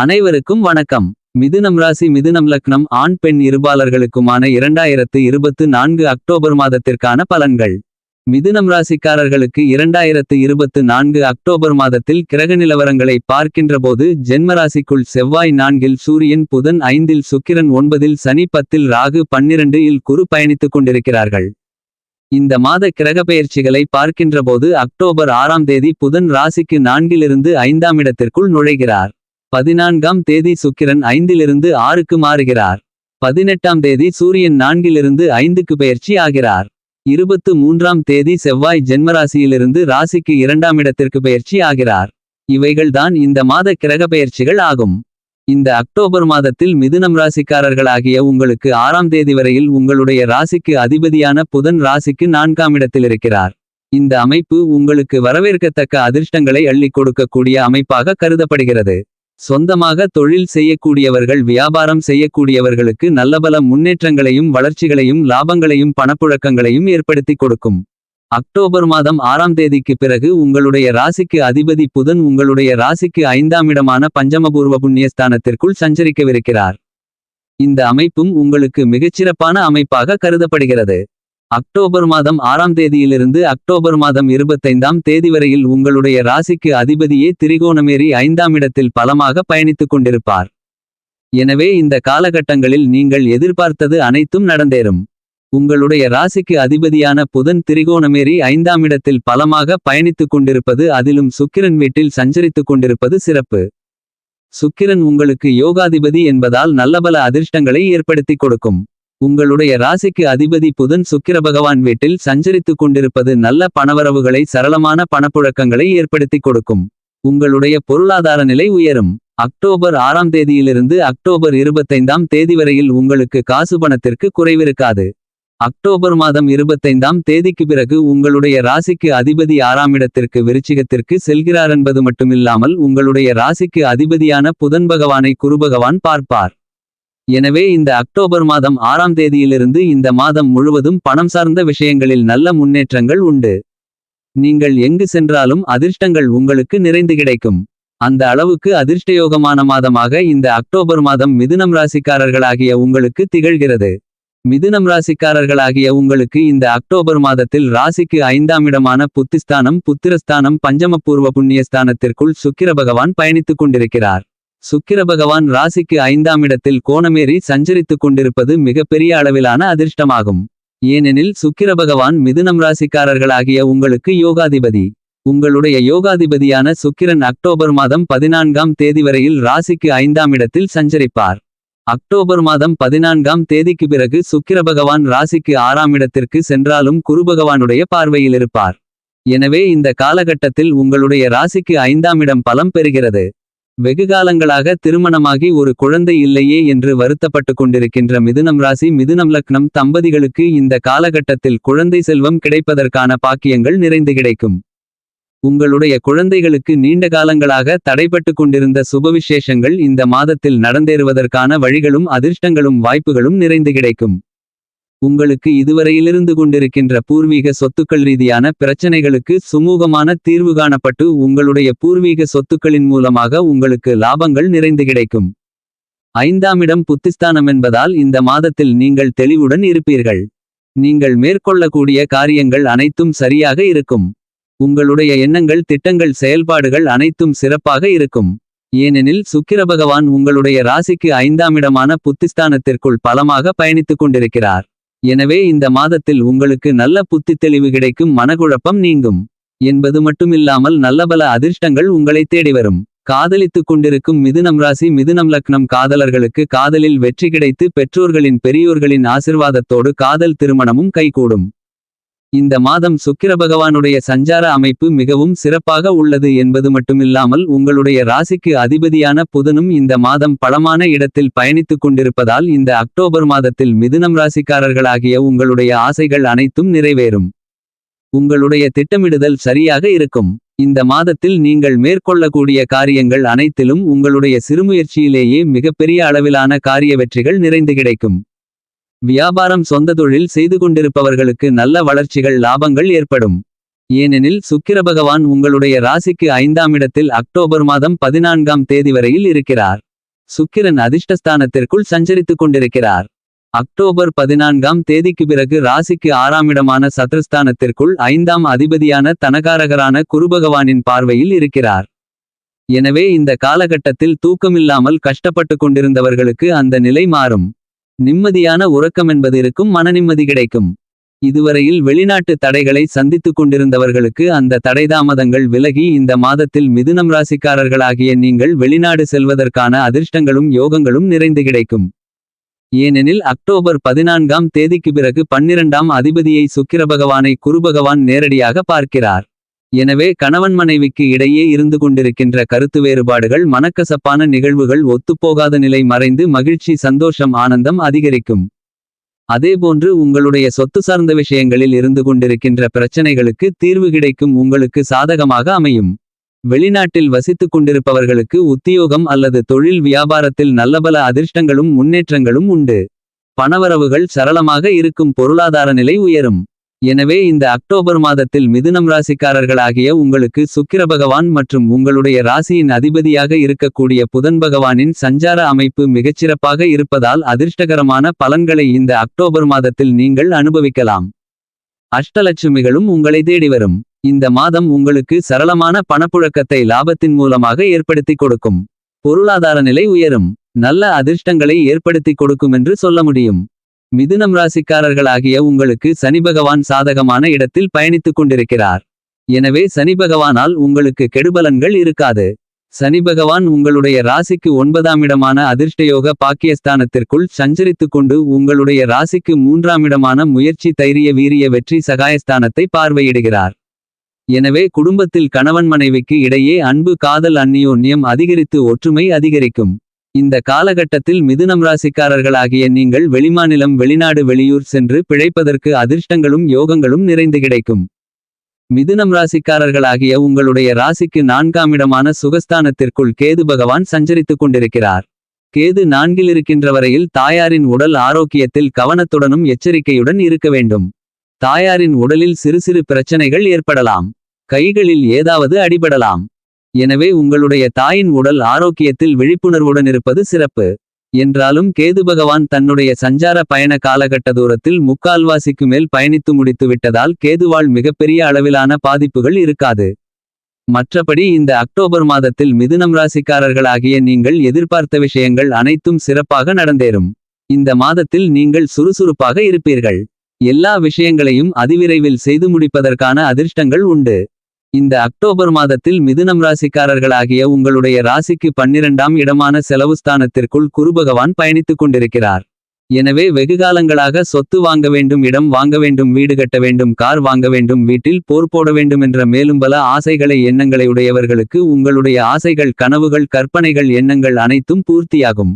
அனைவருக்கும் வணக்கம். மிதுனம் ராசி மிதுனம் லக்னம் ஆண் பெண் இருபாலர்களுக்குமான இரண்டாயிரத்து இருபத்து நான்கு அக்டோபர் மாதத்திற்கான பலன்கள். மிதுனம் ராசிக்காரர்களுக்கு இரண்டாயிரத்து இருபத்து நான்கு அக்டோபர் மாதத்தில் கிரக நிலவரங்களை பார்க்கின்றபோது ஜென்மராசிக்குள் செவ்வாய் நான்கில் சூரியன் புதன் ஐந்தில் சுக்கிரன் ஒன்பதில் சனி பத்தில் ராகு பன்னிரண்டு இல் குரு பயணித்துக் கொண்டிருக்கிறார்கள். இந்த மாத கிரக பெயர்ச்சிகளை பார்க்கின்றபோது அக்டோபர் ஆறாம் தேதி புதன் ராசிக்கு நான்கிலிருந்து ஐந்தாம் இடத்திற்குள் நுழைகிறார். பதினான்காம் தேதி சுக்கிரன் ஐந்திலிருந்து ஆறுக்கு மாறுகிறார். பதினெட்டாம் தேதி சூரியன் நான்கிலிருந்து ஐந்துக்கு பெயர்ச்சி ஆகிறார். இருபத்து மூன்றாம் தேதி செவ்வாய் ஜென்மராசியிலிருந்து ராசிக்கு இரண்டாம் இடத்திற்கு பெயர்ச்சி ஆகிறார். இவைகள்தான் இந்த மாத கிரக பெயர்ச்சிகள் ஆகும். இந்த அக்டோபர் மாதத்தில் மிதுனம் ராசிக்காரர்களாகிய உங்களுக்கு ஆறாம் தேதி வரையில் உங்களுடைய ராசிக்கு அதிபதியான புதன் ராசிக்கு நான்காம் இடத்தில் இருக்கிறார். இந்த அமைப்பு உங்களுக்கு வரவேற்கத்தக்க அதிர்ஷ்டங்களை அள்ளிக் கொடுக்கக்கூடிய அமைப்பாக கருதப்படுகிறது. சொந்தமாக தொழில் செய்யக்கூடியவர்கள் வியாபாரம் செய்யக்கூடியவர்களுக்கு நல்லபல முன்னேற்றங்களையும் வளர்ச்சிகளையும் லாபங்களையும் பணப்புழக்கங்களையும் ஏற்படுத்திக் கொடுக்கும். அக்டோபர் மாதம் ஆறாம் தேதிக்கு பிறகு உங்களுடைய ராசிக்கு அதிபதி புதன் உங்களுடைய ராசிக்கு ஐந்தாம் இடமான பஞ்சமபூர்வ புண்ணியஸ்தானத்திற்குள் சஞ்சரிக்கவிருக்கிறார். இந்த அமைப்பும் உங்களுக்கு மிகச்சிறப்பான அமைப்பாக கருதப்படுகிறது. அக்டோபர் மாதம் ஆறாம் தேதியிலிருந்து அக்டோபர் மாதம் இருபத்தைந்தாம் தேதி வரையில் உங்களுடைய ராசிக்கு அதிபதியே திரிகோணமேறி ஐந்தாம் இடத்தில் பலமாக பயணித்துக் கொண்டிருப்பார். எனவே இந்த காலகட்டங்களில் நீங்கள் எதிர்பார்த்தது அனைத்தும் நடந்தேறும். உங்களுடைய ராசிக்கு அதிபதியான புதன் திரிகோணமேறி ஐந்தாம் இடத்தில் பலமாக பயணித்துக் கொண்டிருப்பது அதிலும் சுக்கிரன் வீட்டில் சஞ்சரித்துக் கொண்டிருப்பது சிறப்பு. சுக்கிரன் உங்களுக்கு யோகாதிபதி என்பதால் நல்லபல அதிர்ஷ்டங்களை ஏற்படுத்திக் கொடுக்கும். உங்களுடைய ராசிக்கு அதிபதி புதன் சுக்கிர பகவான் வீட்டில் சஞ்சரித்துக் கொண்டிருப்பது நல்ல பணவரவுகளை சரளமான பணப்புழக்கங்களை ஏற்படுத்திக் கொடுக்கும். உங்களுடைய பொருளாதார நிலை உயரும். அக்டோபர் ஆறாம் தேதியிலிருந்து அக்டோபர் இருபத்தைந்தாம் தேதி வரையில் உங்களுக்கு காசு பணத்திற்கு குறைவிருக்காது. அக்டோபர் மாதம் இருபத்தைந்தாம் தேதிக்கு பிறகு உங்களுடைய ராசிக்கு அதிபதி ஆறாம் இடத்திற்கு விருச்சிகத்திற்கு செல்கிறார் என்பது மட்டுமில்லாமல் உங்களுடைய ராசிக்கு அதிபதியான புதன் பகவானை குருபகவான் பார்ப்பார். எனவே இந்த அக்டோபர் மாதம் ஆறாம் தேதியிலிருந்து இந்த மாதம் முழுவதும் பணம் சார்ந்த விஷயங்களில் நல்ல முன்னேற்றங்கள் உண்டு. நீங்கள் எங்கு சென்றாலும் அதிர்ஷ்டங்கள் உங்களுக்கு நிறைந்து கிடைக்கும். அந்த அளவுக்கு அதிர்ஷ்டயோகமான மாதமாக இந்த அக்டோபர் மாதம் மிதுனம் ராசிக்காரர்களாகிய உங்களுக்கு திகழ்கிறது. மிதுனம் ராசிக்காரர்களாகிய உங்களுக்கு இந்த அக்டோபர் மாதத்தில் ராசிக்கு ஐந்தாம் இடமான புத்திஸ்தானம் புத்திரஸ்தானம் பஞ்சமபூர்வ புண்ணியஸ்தானத்திற்குள் சுக்கிர பகவான் பயணித்துக் கொண்டிருக்கிறார். சுக்கிர பகவான் ராசிக்கு ஐந்தாம் இடத்தில் கோணமேறி சஞ்சரித்துக் கொண்டிருப்பது மிகப்பெரிய அளவிலான அதிர்ஷ்டமாகும். ஏனெனில் சுக்கிர பகவான் மிதுனம் ராசிக்காரர்களாகிய உங்களுக்கு யோகாதிபதி. உங்களுடைய யோகாதிபதியான சுக்கிரன் அக்டோபர் மாதம் பதினான்காம் தேதி வரையில் ராசிக்கு ஐந்தாம் இடத்தில் சஞ்சரிப்பார். அக்டோபர் மாதம் பதினான்காம் தேதிக்கு பிறகு சுக்கிர பகவான் ராசிக்கு ஆறாம் இடத்திற்கு சென்றாலும் குரு பகவானுடைய பார்வையில் இருப்பார் எனவே இந்த காலகட்டத்தில் உங்களுடைய ராசிக்கு ஐந்தாம் இடம் பலம் பெறுகிறது. வெகுகாலங்களாக திருமணமாகி ஒரு குழந்தை இல்லையே என்று வருத்தப்பட்டு கொண்டிருக்கின்ற மிதுனம் ராசி மிதுனம் லக்னம் தம்பதிகளுக்கு இந்த காலகட்டத்தில் குழந்தை செல்வம் கிடைப்பதற்கான பாக்கியங்கள் நிறைந்து கிடைக்கும். உங்களுடைய குழந்தைகளுக்கு நீண்ட காலங்களாக தடைபட்டு கொண்டிருந்த சுபவிசேஷங்கள் இந்த மாதத்தில் நடந்தேறுவதற்கான வழிகளும் அதிர்ஷ்டங்களும் வாய்ப்புகளும் நிறைந்து கிடைக்கும். உங்களுக்கு இதுவரையிலிருந்து கொண்டிருக்கின்ற பூர்வீக சொத்துக்கள் ரீதியான பிரச்சனைகளுக்கு சுமூகமான தீர்வு காணப்பட்டு உங்களுடைய பூர்வீக சொத்துக்களின் மூலமாக உங்களுக்கு லாபங்கள் நிறைந்து கிடைக்கும். ஐந்தாமிடம் புத்திஸ்தானம் என்பதால் இந்த மாதத்தில் நீங்கள் தெளிவுடன் இருப்பீர்கள். நீங்கள் மேற்கொள்ளக்கூடிய காரியங்கள் அனைத்தும் சரியாக இருக்கும். உங்களுடைய எண்ணங்கள் திட்டங்கள் செயல்பாடுகள் அனைத்தும் சிறப்பாக இருக்கும். ஏனெனில் சுக்கிர பகவான் உங்களுடைய ராசிக்கு ஐந்தாமிடமான புத்திஸ்தானத்திற்குள் பலமாக பயணித்துக் கொண்டிருக்கிறார். எனவே இந்த மாதத்தில் உங்களுக்கு நல்ல புத்தி தெளிவு கிடைக்கும் மனக்குழப்பம் நீங்கும். என்பது மட்டுமில்லாமல் நல்லபல அதிர்ஷ்டங்கள் உங்களை தேடி வரும். காதலித்துக் கொண்டிருக்கும் மிதுனம் ராசி மிதுனம் லக்னம் காதலர்களுக்கு காதலில் வெற்றி கிடைத்து பெற்றோர்களின் பெரியோர்களின் ஆசிர்வாதத்தோடு காதல் திருமணமும் கைகூடும். இந்த மாதம் சுக்கிர பகவானுடைய சஞ்சார அமைப்பு மிகவும் சிறப்பாக உள்ளது என்பது மட்டுமில்லாமல் உங்களுடைய ராசிக்கு அதிபதியான புதனும் இந்த மாதம் பலமான இடத்தில் பயணித்துக் கொண்டிருப்பதால் இந்த அக்டோபர் மாதத்தில் மிதுனம் ராசிக்காரர்களாகிய உங்களுடைய ஆசைகள் அனைத்தும் நிறைவேறும். உங்களுடைய திட்டமிடுதல் சரியாக இருக்கும். இந்த மாதத்தில் நீங்கள் மேற்கொள்ளக்கூடிய காரியங்கள் அனைத்திலும் உங்களுடைய சிறுமுயற்சியிலேயே மிகப்பெரிய அளவிலான காரிய வெற்றிகள் நிறைந்து கிடைக்கும். வியாபாரம் சொந்த தொழில் செய்து கொண்டிருப்பவர்களுக்கு நல்ல வளர்ச்சிகள் லாபங்கள் ஏற்படும். ஏனெனில் சுக்கிர பகவான் உங்களுடைய ராசிக்கு ஐந்தாம் இடத்தில் அக்டோபர் மாதம் பதினான்காம் தேதி வரையில் இருக்கிறார். சுக்கிரன் அதிர்ஷ்டஸ்தானத்திற்குள் சஞ்சரித்துக் கொண்டிருக்கிறார். அக்டோபர் பதினான்காம் தேதிக்கு பிறகு ராசிக்கு ஆறாம் இடமான சத்ருஸ்தானத்திற்குள் ஐந்தாம் அதிபதியான தனகாரகரான குருபகவானின் பார்வையில் இருக்கிறார். எனவே இந்த காலகட்டத்தில் தூக்கமில்லாமல் கஷ்டப்பட்டு கொண்டிருந்தவர்களுக்கு அந்த நிலை மாறும். நிம்மதியான உறக்கமென்பது இருக்கும் மனநிம்மதி கிடைக்கும். இதுவரையில் வெளிநாட்டு தடைகளை சந்தித்துக் கொண்டிருந்தவர்களுக்கு அந்த தடைதாமதங்கள் விலகி இந்த மாதத்தில் மிதுனம் ராசிக்காரர்களாகிய நீங்கள் வெளிநாடு செல்வதற்கான அதிர்ஷ்டங்களும் யோகங்களும் நிறைந்து கிடைக்கும். ஏனெனில் அக்டோபர் பதினான்காம் தேதிக்கு பிறகு பன்னிரண்டாம் அதிபதியை சுக்கிர பகவானை குருபகவான் நேரடியாக பார்க்கிறார். எனவே கணவன் மனைவிக்கு இடையே இருந்து கொண்டிருக்கின்ற கருத்து வேறுபாடுகள் மனக்கசப்பான நிகழ்வுகள் ஒத்துப்போகாத நிலை மறைந்து மகிழ்ச்சி சந்தோஷம் ஆனந்தம் அதிகரிக்கும். அதேபோன்று உங்களுடைய சொத்து சார்ந்த விஷயங்களில் இருந்து கொண்டிருக்கின்ற பிரச்சனைகளுக்கு தீர்வு கிடைக்கும் உங்களுக்கு சாதகமாக அமையும். வெளிநாட்டில் வசித்துக் கொண்டிருப்பவர்களுக்கு உத்தியோகம் அல்லது தொழில் வியாபாரத்தில் நல்லபல அதிர்ஷ்டங்களும் முன்னேற்றங்களும் உண்டு. பணவரவுகள் சரளமாக இருக்கும் பொருளாதார நிலை உயரும். எனவே இந்த அக்டோபர் மாதத்தில் மிதுனம் ராசிக்காரர்களாகிய உங்களுக்கு சுக்கிர பகவான் மற்றும் உங்களுடைய ராசியின் அதிபதியாக இருக்கக்கூடிய புதன் பகவானின் சஞ்சார அமைப்பு மிகச்சிறப்பாக இருப்பதால் அதிர்ஷ்டகரமான பலன்களை இந்த அக்டோபர் மாதத்தில் நீங்கள் அனுபவிக்கலாம். அஷ்டலட்சுமிகளும் உங்களை தேடி வரும். இந்த மாதம் உங்களுக்கு சரளமான பணப்புழக்கத்தை லாபத்தின் மூலமாக ஏற்படுத்திக் கொடுக்கும். பொருளாதார நிலை உயரும். நல்ல அதிர்ஷ்டங்களை ஏற்படுத்திக் கொடுக்கும் என்று சொல்ல முடியும். மிதுனம் ராசிக்காரர்களாகிய உங்களுக்கு சனி பகவான் சாதகமான இடத்தில் பயணித்துக் கொண்டிருக்கிறார். எனவே சனி பகவானால் உங்களுக்கு கெடுபலன்கள் இருக்காது. சனி பகவான் உங்களுடைய ராசிக்கு ஒன்பதாம் இடமான அதிர்ஷ்டயோக பாக்கியஸ்தானத்திற்குள் சஞ்சரித்துக் கொண்டு உங்களுடைய ராசிக்கு மூன்றாம் இடமான முயற்சி தைரிய வீரிய வெற்றி சகாயஸ்தானத்தை பார்வையிடுகிறார். எனவே குடும்பத்தில் கணவன் மனைவிக்கு இடையே அன்பு காதல் அந்நியோன்யம் அதிகரித்து ஒற்றுமை அதிகரிக்கும். இந்த காலகட்டத்தில் மிதுனம் ராசிக்காரர்களாகிய நீங்கள் வெளிமாநிலம் வெளிநாடு வெளியூர் சென்று பிழைப்பதற்கு அதிர்ஷ்டங்களும் யோகங்களும் நிறைந்து கிடைக்கும். மிதுனம் ராசிக்காரர்களாகிய உங்களுடைய ராசிக்கு நான்காம் இடமான சுகஸ்தானத்திற்குள் கேது பகவான் சஞ்சரித்துக் கொண்டிருக்கிறார். கேது நான்கில் இருக்கின்ற வரையில் தாயாரின் உடல் ஆரோக்கியத்தில் கவனத்துடனும் எச்சரிக்கையுடன் இருக்க வேண்டும். தாயாரின் உடலில் சிறு சிறு பிரச்சனைகள் ஏற்படலாம். கைகளில் ஏதாவது அடிபடலாம். எனவே உங்களுடைய தாயின் உடல் ஆரோக்கியத்தில் விழிப்புணர்வுடன் இருப்பது சிறப்பு. என்றாலும் கேது பகவான் தன்னுடைய சஞ்சார பயண காலகட்ட தூரத்தில் முக்கால்வாசிக்கு மேல் பயணித்து முடித்து விட்டதால் கேதுவால் மிகப்பெரிய அளவிலான பாதிப்புகள் இருக்காது. மற்றபடி இந்த அக்டோபர் மாதத்தில் மிதுனம் ராசிக்காரர்களாகிய நீங்கள் எதிர்பார்த்த விஷயங்கள் அனைத்தும் சிறப்பாக நடந்தேறும். இந்த மாதத்தில் நீங்கள் சுறுசுறுப்பாக இருப்பீர்கள். எல்லா விஷயங்களையும் அதிவிரைவில் செய்து முடிப்பதற்கான அதிர்ஷ்டங்கள் உண்டு. இந்த அக்டோபர் மாதத்தில் மிதுனம் ராசிக்காரர்களாகிய உங்களுடைய ராசிக்கு பன்னிரண்டாம் இடமான செலவுஸ்தானத்திற்குள் குருபகவான் பயணித்துக் கொண்டிருக்கிறார். எனவே வெகுகாலங்களாக சொத்து வாங்க வேண்டும் இடம் வாங்க வேண்டும் வீடு கட்ட வேண்டும் கார் வாங்க வேண்டும் வீட்டில் போர் போட வேண்டும் என்ற மேலும் பல ஆசைகளை எண்ணங்களை உடையவர்களுக்கு உங்களுடைய ஆசைகள் கனவுகள் கற்பனைகள் எண்ணங்கள் அனைத்தும் பூர்த்தியாகும்.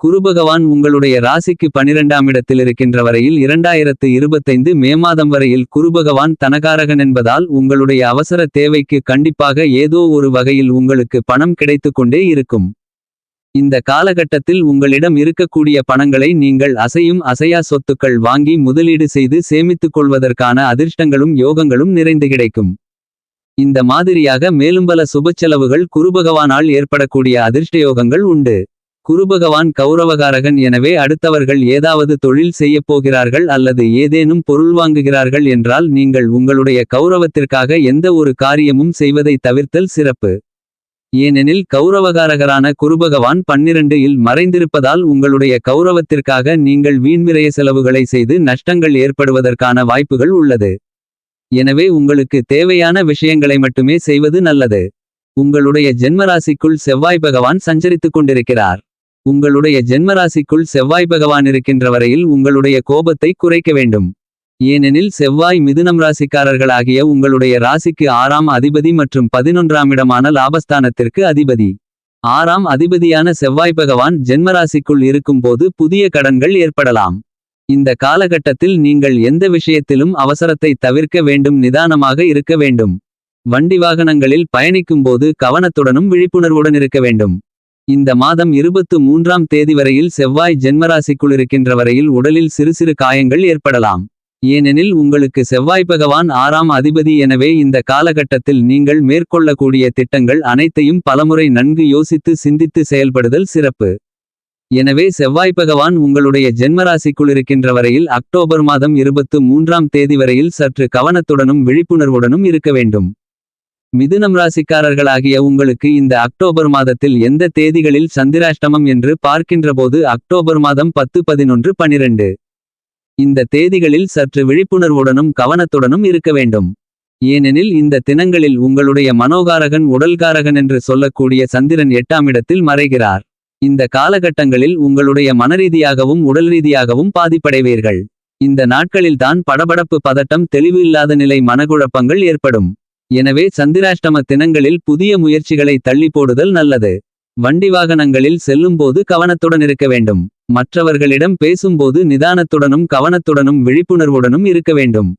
குருபகவான் உங்களுடைய ராசிக்கு பனிரெண்டாம் இடத்தில் இருக்கின்ற வரையில் இரண்டாயிரத்து இருபத்தைந்து மே மாதம் வரையில் குருபகவான் தனகாரகன் என்பதால் உங்களுடைய அவசர தேவைக்கு கண்டிப்பாக ஏதோ ஒரு வகையில் உங்களுக்கு பணம் கிடைத்து கொண்டே இருக்கும். இந்த காலகட்டத்தில் உங்களிடம் இருக்கக்கூடிய பணங்களை நீங்கள் அசையும் அசையா சொத்துக்கள் வாங்கி முதலீடு செய்து சேமித்துக் கொள்வதற்கான அதிர்ஷ்டங்களும் யோகங்களும் நிறைந்து கிடைக்கும். இந்த மாதிரியாக மேலும் பல சுபச்செலவுகள் குருபகவானால் ஏற்படக்கூடிய அதிர்ஷ்டயோகங்கள் உண்டு. குருபகவான் கௌரவகாரகன் எனவே அடுத்தவர்கள் ஏதாவது தொழில் செய்யப் போகிறார்கள் அல்லது ஏதேனும் பொருள் வாங்குகிறார்கள் என்றால் நீங்கள் உங்களுடைய கௌரவத்திற்காக எந்த ஒரு காரியமும் செய்வதை தவிர்த்தல் சிறப்பு. ஏனெனில் கௌரவகாரகரான குருபகவான் பன்னிரண்டு இல் மறைந்திருப்பதால் உங்களுடைய கௌரவத்திற்காக நீங்கள் வீண்விரைய செலவுகளை செய்து நஷ்டங்கள் ஏற்படுவதற்கான வாய்ப்புகள் உள்ளது. எனவே உங்களுக்கு தேவையான விஷயங்களை மட்டுமே செய்வது நல்லது. உங்களுடைய ஜென்மராசிக்குள் செவ்வாய் பகவான் சஞ்சரித்துக் கொண்டிருக்கிறார். உங்களுடைய ஜென்மராசிக்குள் செவ்வாய் பகவான் இருக்கின்ற வரையில் உங்களுடைய கோபத்தை குறைக்க வேண்டும். ஏனெனில் செவ்வாய் மிதுனம் ராசிக்காரர்களாகிய உங்களுடைய ராசிக்கு ஆறாம் அதிபதி மற்றும் பதினொன்றாம் இடமான லாபஸ்தானத்திற்கு அதிபதி. ஆறாம் அதிபதியான செவ்வாய் பகவான் ஜென்மராசிக்குள் இருக்கும்போது புதிய கடன்கள் ஏற்படலாம். இந்த காலகட்டத்தில் நீங்கள் எந்த விஷயத்திலும் அவசரத்தை தவிர்க்க வேண்டும் நிதானமாக இருக்க வேண்டும். வண்டி வாகனங்களில் பயணிக்கும்போது கவனத்துடனும் விழிப்புணர்வுடன் இருக்க வேண்டும். இந்த மாதம் இருபத்து மூன்றாம் தேதி வரையில் செவ்வாய் ஜென்மராசிக்குள் இருக்கின்ற வரையில் உடலில் சிறு சிறு காயங்கள் ஏற்படலாம் ஏனெனில் உங்களுக்கு செவ்வாய் பகவான் ஆறாம் அதிபதி எனவே இந்த காலகட்டத்தில் நீங்கள் மேற்கொள்ளக்கூடிய திட்டங்கள் அனைத்தையும் பலமுறை நன்கு யோசித்து சிந்தித்து செயல்படுதல் சிறப்பு. எனவே செவ்வாய் பகவான் உங்களுடைய ஜென்மராசிக்குள் இருக்கின்ற வரையில் அக்டோபர் மாதம் இருபத்து மூன்றாம் தேதி வரையில் சற்று கவனத்துடனும் விழிப்புணர்வுடனும் இருக்க வேண்டும். மிதுனம் ராசிக்காரர்களாகிய உங்களுக்கு இந்த அக்டோபர் மாதத்தில் எந்த தேதிகளில் சந்திராஷ்டமம் என்று பார்க்கின்றபோது அக்டோபர் மாதம் பத்து பதினொன்று பனிரெண்டு. இந்த தேதிகளில் சற்று விழிப்புணர்வுடனும் கவனத்துடனும் இருக்க வேண்டும். ஏனெனில் இந்த தினங்களில் உங்களுடைய மனோகாரகன் உடல்காரகன் என்று சொல்லக்கூடிய சந்திரன் எட்டாம் இடத்தில் மறைகிறார். இந்த காலகட்டங்களில் உங்களுடைய மனரீதியாகவும் உடல் ரீதியாகவும் பாதிப்படைவீர்கள். இந்த நாட்களில்தான் படபடப்பு பதட்டம் தெளிவு இல்லாத நிலை மனகுழப்பங்கள் ஏற்படும். எனவே சந்திராஷ்டம தினங்களில் புதிய முயற்சிகளை தள்ளி போடுதல் நல்லது. வண்டி வாகனங்களில் செல்லும்போது கவனத்துடன் இருக்க வேண்டும். மற்றவர்களிடம் பேசும்போது நிதானத்துடனும் கவனத்துடனும் விழிப்புணர்வுடனும் இருக்க வேண்டும்.